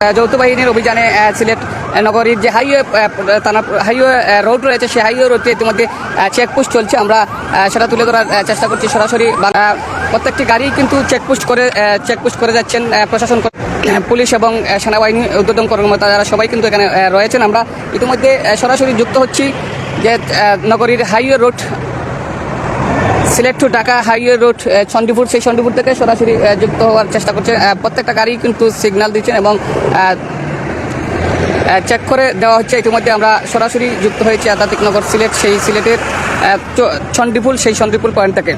যৌথ বাহিনীর অভিযানে সিলেট নগরীর যে হাইওয়ে থানা, হাইওয়ে রোড রয়েছে, সেই হাইওয়ে রোডে ইতিমধ্যে চেকপোস্ট চলছে। আমরা সেটা তুলে ধরার চেষ্টা করছি সরাসরি। প্রত্যেকটি গাড়ি কিন্তু চেকপোস্ট করে চেকপোস্ট করে যাচ্ছেন প্রশাসন পুলিশ এবং সেনাবাহিনী উদ্বোধন কর্মকর্তা যারা সবাই কিন্তু এখানে রয়েছেন। আমরা ইতিমধ্যে সরাসরি যুক্ত হচ্ছি যে নগরীর highway road Sylhet to Dhaka highway road uh, Chandipur সেই চণ্ডীপুর থেকে সরাসরি যুক্ত হওয়ার চেষ্টা করছে। প্রত্যেকটা গাড়ি কিন্তু সিগন্যাল দিচ্ছেন এবং চেক করে দেওয়া হচ্ছে। ইতিমধ্যে আমরা সরাসরি যুক্ত হয়েছি আধ্যাত্মিক নগর সিলেট সেই সিলেটের আহ, চ- চণ্ডীপুর সেই চণ্ডীপুর পয়েন্ট থেকে।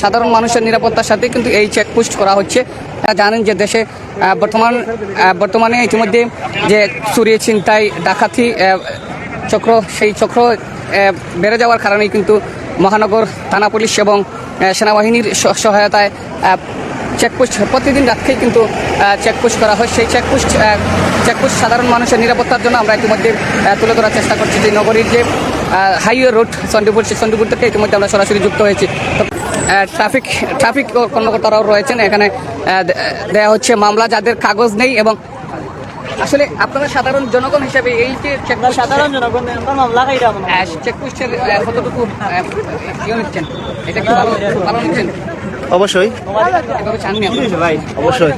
সাধারণ মানুষের নিরাপত্তার সাথে কিন্তু এই চেকপোস্ট করা হচ্ছে। জানেন যে দেশে বর্তমান বর্তমানে ইতিমধ্যে যে চুরি ছিনতাই ডাকাতি চক্র সেই চক্র বেড়ে যাওয়ার কারণেই কিন্তু মহানগর থানা পুলিশ এবং সেনাবাহিনীর সহায়তায় চেকপোস্ট প্রতিদিন রাত্রেই কিন্তু চেকপোস্ট করা হয়। সেই চেকপোস্ট চেকপোস্ট সাধারণ মানুষের নিরাপত্তার জন্য আমরা ইতিমধ্যে তুলে ধরার চেষ্টা করছি যে নগরীর যে হাইওয়ে রোড চণ্ডীপুর, সেই চণ্ডীপুর থেকে ইতিমধ্যে আমরা সরাসরি যুক্ত হয়েছি। ট্রাফিক ট্রাফিক কর্মকর্তারাও রয়েছেন। এখানে দেয়া হচ্ছে মামলা। যাদের কাগজ নেই এবং আসলে আপনারা সাধারণ জনগণ হিসাবে এই যে সাধারণ জনগণ মামলা খাইরা চেকপোস্টের কতটুকু ইয়ে নিচ্ছেন? এটা কি ভালো ভালো নিচ্ছেন? অবশ্যই। অবশ্যই।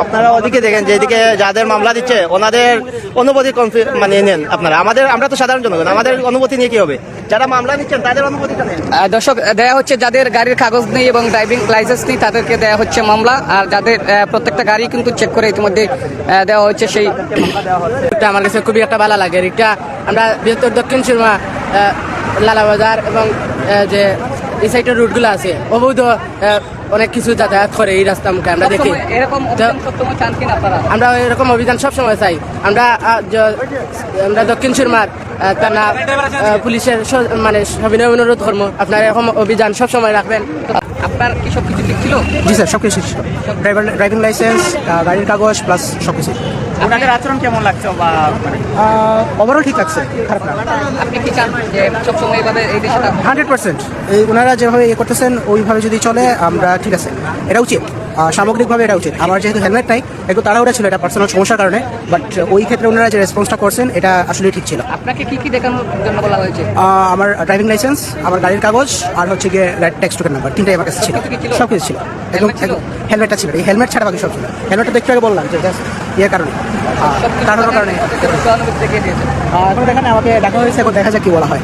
আপনারা ওদিকে দেখেন যেদিকে যাদের মামলা দিচ্ছে ওনাদের অনুভূতি কনফি- মানে নেন আপনারা। আমাদের আমরা তো সাধারণ জনগণ আমাদের অনুভূতি নিয়ে কি হবে? যারা মামলা নিচ্ছেন তাদের নেন। দর্শক দেয়া হচ্ছে যাদের গাড়ির কাগজ নেই এবং ড্রাইভিং লাইসেন্স নেই তাদেরকে দেয়া হচ্ছে মামলা। আর যাদের প্রত্যেকটা গাড়ি কিন্তু চেক করে ইতিমধ্যে দেওয়া হচ্ছে সেই এটা আমার কাছে খুবই একটা ভালো লাগে। এটা আমরা বৃহত্তর দক্ষিণ সুরমা লালাবাজার এবং যে এই সাইডের রুটগুলো আছে অবৈধ অনেক কিছু যাতায়াত করে এই রাস্তা মুখে আমরা দেখি। আমরা এরকম অভিযান সবসময় চাই। আমরা আমরা দক্ষিণ সুরমার থানা আহ, পুলিশের মানে সবিনয় অনুরোধ কর্ম আপনারা এরকম অভিযান সবসময় রাখবেন। আপনার কি সব কিছু ঠিক ছিল? জি স্যার সব কিছু ড্রাইভার ড্রাইভিং লাইসেন্স গাড়ির কাগজ প্লাস সব কিছু। ওনাদের আচরণ কেমন লাগছে বা মানে? ওভারঅল ঠিক লাগছে খারাপ না। আপনি কি চান যে সবসময় এইভাবে এই দেশে হান্ড্রেড পার্সেন্ট। এই ওনারা যেভাবে ইয়ে করতেছেন ওইভাবে যদি চলে আমরা ঠিক আছে। এটা উচিত। সামগ্রিকভাবে এটা উচিত। আমার যেহেতু হেলমেট নাই একটু তাড়াহুড়া ছিল এটা পার্সোনাল সমস্যার কারণে বাট ওই ক্ষেত্রে ওনারা যে রেসপন্সটা করছেন এটা আসলে ঠিক ছিল। আপনাকে কি কি দেখানোর জন্য বলা হয়েছে? আমার ড্রাইভিং লাইসেন্স আমার গাড়ির কাগজ আর হচ্ছে গিয়ে ট্যাক্স টোকেন নাম্বার তিনটাই আমার কাছে ছিল। সব কিছু ছিল? একদম হেলমেটটা ছিল। এই হেলমেট ছাড়া বাকি সব ছিল। হেলমেটটা দেখতে আগে বললাম যে জাস্ট ইয়ের কারণে। কারণে। এখন দেখেন আমাকে দেখা হয়েছে এখন দেখা যাক কি বলা হয়।